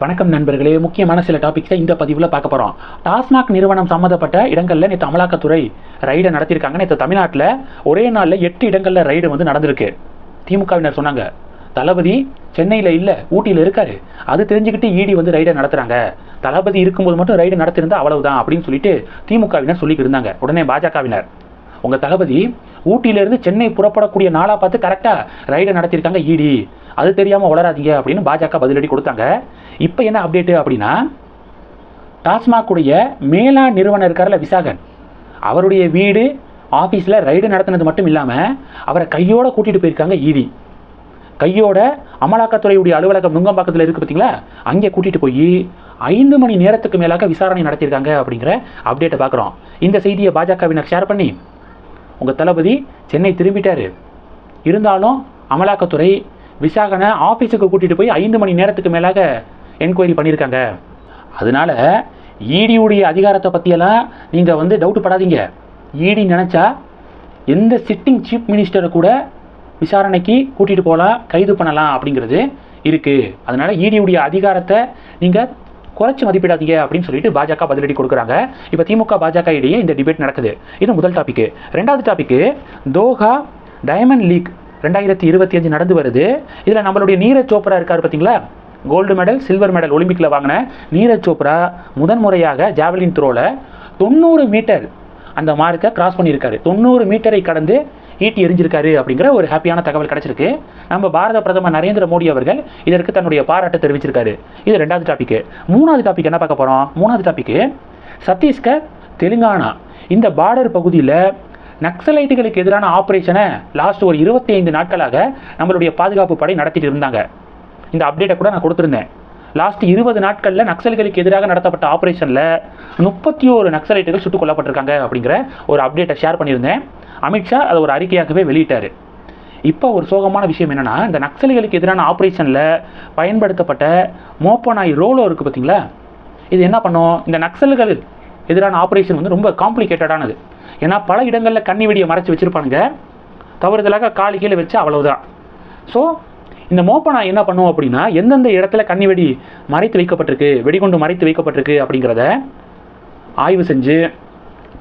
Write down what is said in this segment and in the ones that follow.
வணக்கம் நண்பர்களே. முக்கியமான சில டாபிக்ஸை இந்த பதிவில் பார்க்க போகிறோம் டாஸ்மாக் நிறுவனம் சம்மந்தப்பட்ட இடங்களில் நேற்று அமலாக்கத்துறை ரைடை நடத்தியிருக்காங்க. நேற்று தமிழ்நாட்டில் ஒரே நாளில் எட்டு இடங்களில் ரைடு வந்து நடந்திருக்கு. திமுகவினர் சொன்னாங்க தளபதி சென்னையில் இல்லை ஊட்டியில் இருக்காரு. அது தெரிஞ்சுக்கிட்டு இடி வந்து ரைடை நடத்துகிறாங்க தளபதி இருக்கும்போது மட்டும் ரைடு நடத்திருந்தா அவ்வளவுதான் அப்படின்னு சொல்லிட்டு திமுகவினர் சொல்லிக்கிட்டு இருந்தாங்க உடனே பாஜகவினர் உங்கள் தளபதி ஊட்டியிலேருந்து சென்னை புறப்படக்கூடிய நாளாக பார்த்து கரெக்டாக ரைடை நடத்தியிருக்காங்க இடி அது தெரியாமல் வளராதீங்க அப்படின்னு பாஜக பதிலடி கொடுத்தாங்க. இப்போ என்ன அப்டேட்டு அப்படின்னா டாஸ்மாகுடைய மேலாண் நிறுவனர் இருக்கார்ல விசாகன். அவருடைய வீடு ஆஃபீஸில் ரைடு நடத்தினது மட்டும் இல்லாமல் அவரை கையோட கூட்டிகிட்டு போயிருக்காங்க ஈடி கையோட அமலாக்கத்துறையுடைய அலுவலகம் நுங்கம்பாக்கத்தில் இருக்குது பார்த்தீங்களா அங்கே கூட்டிகிட்டு போய் ஐந்து மணி நேரத்துக்கு மேலாக விசாரணை நடத்தியிருக்காங்க அப்படிங்கிற அப்டேட்டை பார்க்குறோம் இந்த செய்தியை பாஜகவினர் ஷேர் பண்ணி உங்கள் தளபதி சென்னை திரும்பிட்டார். இருந்தாலும் அமலாக்கத்துறை விசாகனை ஆஃபீஸுக்கு கூட்டிகிட்டு போய் ஐந்து மணி நேரத்துக்கு மேலாக என்கொயரி பண்ணியிருக்காங்க. அதனால ஈடியுடைய அதிகாரத்தை பற்றியெல்லாம் நீங்கள் வந்து டவுட் படாதீங்க. ஈடி நினச்சா எந்த சிட்டிங் சீஃப் மினிஸ்டரை கூட விசாரணைக்கு கூட்டிகிட்டு போகலாம் கைது பண்ணலாம் அப்படிங்கிறது இருக்குது அதனால் ஈடியுடைய அதிகாரத்தை நீங்கள் குறைச்சி மதிப்பிடாதீங்க அப்படின்னு சொல்லிட்டு பாஜக பதிலடி கொடுக்குறாங்க. இப்போ திமுக பாஜக இடையே இந்த டிபேட் நடக்குது. இது முதல் டாபிக்கு ரெண்டாவது டாப்பிக்கு தோஹா டைமண்ட் லீக் ரெண்டாயிரத்தி இருபத்தி அஞ்சு நடந்து வருது. இதில் நம்மளுடைய நீரஜ் சோப்ரா இருக்கார் பார்த்தீங்களா கோல்டு மெடல் சில்வர் மெடல் ஒலிம்பிக்கில் வாங்கின நீரஜ் சோப்ரா முதன்முறையாக ஜாவலின் த்ரோவில் தொண்ணூறு மீட்டர் அந்த மார்க்கை கிராஸ் பண்ணியிருக்காரு. தொண்ணூறு மீட்டரை கடந்து ஈட்டி எரிஞ்சிருக்காரு அப்படிங்கிற ஒரு ஹாப்பியான தகவல் கிடைச்சிருக்கு. நம்ம பாரத பிரதமர் நரேந்திர மோடி அவர்கள் இதற்கு தன்னுடைய பாராட்டை தெரிவிச்சிருக்காரு. இது ரெண்டாவது டாபிக் மூணாவது டாபிக் என்ன பார்க்க போகிறோம் மூணாவது டாபிக் சத்தீஸ்கர் தெலுங்கானா இந்த பார்டர் பகுதியில் நக்சலைட்டுகளுக்கு எதிரான ஆப்ரேஷனை லாஸ்ட் ஒரு இருபத்தி ஐந்து நாட்களாக நம்மளுடைய பாதுகாப்பு படை நடத்திட்டு இருந்தாங்க. இந்த அப்டேட்டை கூட நான் கொடுத்துருந்தேன். லாஸ்ட் இருபது நாட்களில் நக்சல்களுக்கு எதிராக நடத்தப்பட்ட ஆப்ரேஷனில் முப்பத்தி ஒரு நக்சலைட்டுகள் சுட்டுக் கொல்லப்பட்டிருக்காங்க அப்படிங்கிற ஒரு அப்டேட்டை ஷேர் பண்ணியிருந்தேன். அமித்ஷா அதை ஒரு அறிக்கையாகவே வெளியிட்டார். இப்போ ஒரு சோகமான விஷயம் என்னென்னா இந்த நக்சலைகளுக்கு எதிரான ஆப்ரேஷனில் பயன்படுத்தப்பட்ட மோப்பனாய் ரோலோ இருக்குது பார்த்தீங்களா இது என்ன பண்ணும்? இந்த நக்சல்கள் எதிரான ஆப்ரேஷன் வந்து ரொம்ப காம்ப்ளிகேட்டடானது ஏன்னா பல இடங்களில் கண்ணி வெடியை மறைச்சி வச்சுருப்பானுங்க. தவறுதலாக காலி கீழே வச்சு அவ்வளவுதான். ஸோ இந்த மோப்பனா என்ன பண்ணுவோம் அப்படின்னா எந்தெந்த இடத்துல கண்ணி வெடி மறைத்து வைக்கப்பட்டிருக்கு வெடிகுண்டு மறைத்து வைக்கப்பட்டிருக்கு அப்படிங்கிறத ஆய்வு செஞ்சு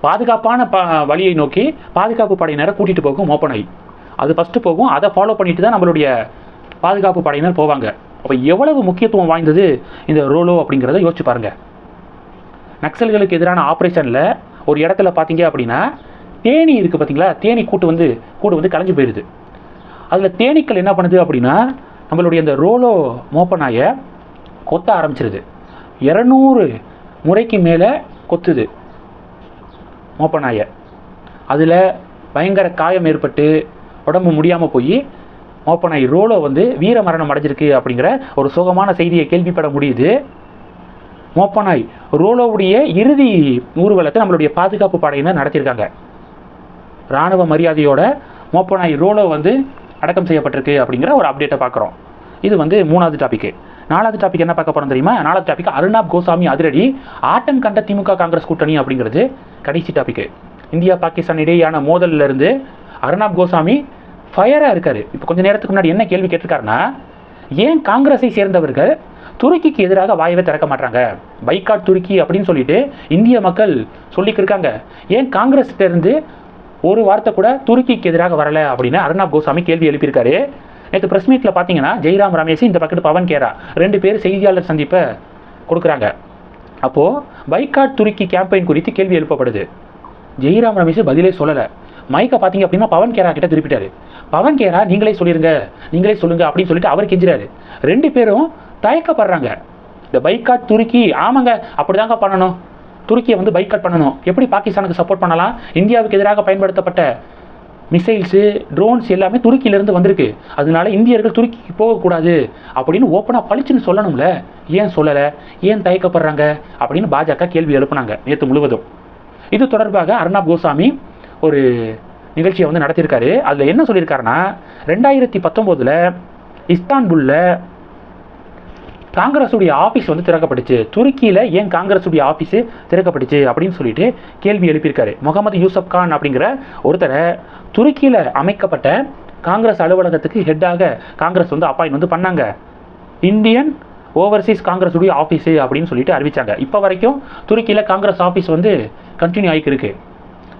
பாதுகாப்பான ப வழியை நோக்கி பாதுகாப்பு படையினரை கூட்டிகிட்டு போகும் மோப்பனாய் அது ஃபஸ்ட்டு போகும் அதை ஃபாலோ பண்ணிட்டு தான் நம்மளுடைய பாதுகாப்பு படையினர் போவாங்க. அப்போ எவ்வளவு முக்கியத்துவம் வாய்ந்தது இந்த ரோலோ அப்படிங்கிறத யோசிச்சு பாருங்கள் நக்சல்களுக்கு எதிரான ஆப்ரேஷனில் ஒரு இடத்துல பார்த்தீங்க அப்படின்னா தேனி இருக்குது பார்த்தீங்களா? தேனி கூட்டு வந்து கூடு வந்து கலைஞ்சு போயிடுது அதில் தேனீக்கள் என்ன பண்ணுது அப்படின்னா நம்மளுடைய அந்த ரோலோ மோப்பனாயை கொத்த ஆரம்பிச்சிருது. இரநூறு முறைக்கு மேலே கொத்துது மோப்பநாயை அதில் பயங்கர காயம் ஏற்பட்டு உடம்பு முடியாமல் போய் மோப்பநாய் ரோலோ வந்து வீர மரணம் அடைஞ்சிருக்கு அப்படிங்கிற ஒரு சோகமான செய்தியை கேள்விப்பட முடியுது. மோப்பனாய். ரோலோவுடைய இறுதி ஊர்வலத்தை நம்மளுடைய பாதுகாப்பு படையினர் நடத்தியிருக்காங்க. இராணுவ மரியாதையோட மோப்பனாய் ரோலோ வந்து அடக்கம் செய்யப்பட்டிருக்கு அப்படிங்கிற ஒரு அப்டேட்டை பார்க்குறோம். இது வந்து மூணாவது டாபிக்கு நாலாவது டாபிக் என்ன பார்க்க போகிறோம் தெரியுமா? நாலாவது டாபிக் அருணாப் கோசாமி அதிரடி ஆட்டம் கண்ட திமுக காங்கிரஸ் கூட்டணி அப்படிங்கிறது கடைசி டாபிக் இந்தியா பாகிஸ்தான் இடையேயான மோதல்ல இருந்து அருணாப் கோசாமி ஃபயராக இருக்காரு. இப்போ கொஞ்ச நேரத்துக்கு முன்னாடி என்ன கேள்வி கேட்டிருக்காருன்னா ஏன் காங்கிரஸை சேர்ந்தவர்கள் துருக்கிக்கு எதிராக வாயவே திறக்க மாட்டாங்க பைக்காட் துருக்கி அப்படின்னு சொல்லிட்டு இந்திய மக்கள் சொல்லிக்கிருக்காங்க ஏன் காங்கிரஸ்கிட்ட இருந்து ஒரு வார்த்தை கூட துருக்கிக்கு எதிராக வரல அப்படின்னு அர்ணாப் கோசாமி கேள்வி எழுப்பியிருக்காரு. நேற்று ப்ரெஸ் மீட்டில் பார்த்தீங்கன்னா ஜெய்ராம் ரமேஷ் இந்த பக்கத்து பவன் கேரா ரெண்டு பேர் செய்தியாளர் சந்திப்பை கொடுக்குறாங்க. அப்போது பைக்காட் துருக்கி கேம்பெயின் குறித்து கேள்வி எழுப்பப்படுது. ஜெய்ராம் ரமேஷ் பதிலே சொல்லலை. மைக்கை பார்த்தீங்க அப்படின்னா பவன் கேரா கிட்ட திருப்பிட்டாரு. பவன் கேரா நீங்களே சொல்லிருங்க நீங்களே சொல்லுங்க அப்படின்னு சொல்லிட்டு அவர் கெஞ்சுறாரு. ரெண்டு பேரும் தயக்கப்படுறாங்க. இந்த பைக்காட் துருக்கி ஆமாங்க அப்படிதாங்க பண்ணணும். துருக்கியை வந்து பைக்காட் பண்ணணும். எப்படி பாகிஸ்தானுக்கு சப்போர்ட் பண்ணலாம்? இந்தியாவுக்கு எதிராக பயன்படுத்தப்பட்ட மிசைல்ஸு ட்ரோன்ஸ் எல்லாமே துருக்கியிலேருந்து வந்திருக்கு. அதனால இந்தியர்கள் துருக்கிக்கு போகக்கூடாது அப்படின்னு ஓப்பனாக பளிச்சுன்னு சொல்லணும்ல. ஏன் சொல்லலை? ஏன் தயக்கப்படுறாங்க? அப்படின்னு பாஜக கேள்வி எழுப்புனாங்க நேற்று முழுவதும். இது தொடர்பாக அர்ணாப் கோசாமி ஒரு நிகழ்ச்சியை வந்து நடத்தியிருக்காரு. அதில் என்ன சொல்லியிருக்காருன்னா ரெண்டாயிரத்தி பத்தொம்போதில் இஸ்தான்புல்லில் காங்கிரஸுடைய ஆஃபீஸ் வந்து திறக்கப்பட்டுச்சு. துருக்கியில் ஏன் காங்கிரஸுடைய ஆஃபீஸு திறக்கப்பட்டுச்சு அப்படின்னு சொல்லிட்டு கேள்வி எழுப்பியிருக்காரு. முகமது யூசப் கான் அப்படிங்கிற ஒருத்தரை துருக்கியில் அமைக்கப்பட்ட காங்கிரஸ் அலுவலகத்துக்கு ஹெட்டாக காங்கிரஸ் வந்து அப்பாயின் வந்து பண்ணாங்க. இந்தியன் ஓவர்சீஸ் காங்கிரஸுடைய ஆஃபீஸு அப்படின்னு சொல்லிட்டு அறிவித்தாங்க இப்போ வரைக்கும் துருக்கியில் காங்கிரஸ் ஆஃபீஸ் வந்து கண்டினியூ ஆகிட்டு இருக்கு.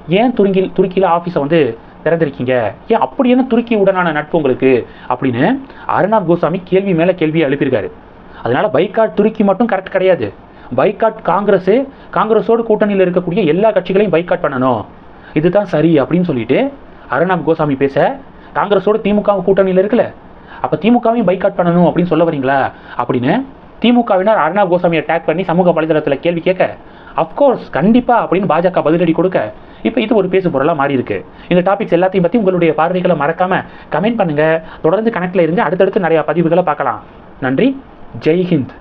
ஏன் துருக்கி துருக்கியில் ஆஃபீஸை வந்து திறந்திருக்கீங்க? ஏன் அப்படி என்ன துருக்கி உடனான நட்பு உங்களுக்கு? அப்படின்னு அருணாப் கோசாமி கேள்வி மேலே கேள்வியை எழுப்பியிருக்காரு. அதனால் பைக்காட் துருக்கி மட்டும் கரெக்ட் கிடையாது. பைக்காட் காங்கிரஸ் காங்கிரஸோடு கூட்டணியில் இருக்கக்கூடிய எல்லா கட்சிகளையும் பைக்காட் பண்ணணும். இதுதான் சரி அப்படின்னு சொல்லிட்டு அர்ணாப் கோசாமி பேச காங்கிரஸோடு திமுக கூட்டணியில் இருக்கல. அப்போ திமுகவையும் பைக்காட் பண்ணணும் அப்படின்னு சொல்ல வரீங்களா? அப்படின்னு திமுகவினர் அர்ணாப் கோசாமியை டேக் பண்ணி சமூக வலைதளத்தில் கேள்வி கேட்க அஃப்கோர்ஸ் கண்டிப்பாக அப்படின்னு பாஜக பதிலடி கொடுக்க. இப்போ இது ஒரு பேசு பொருளாக மாறி இருக்கு. இந்த டாபிக்ஸ் எல்லாத்தையும் பற்றி உங்களுடைய பார்வைகளை மறக்காமல் கமெண்ட் பண்ணுங்கள் தொடர்ந்து கணக்கில் இருந்து அடுத்தடுத்து நிறையா பதிவுகளை பார்க்கலாம். நன்றி. ಜೈ ಹಿಂದ್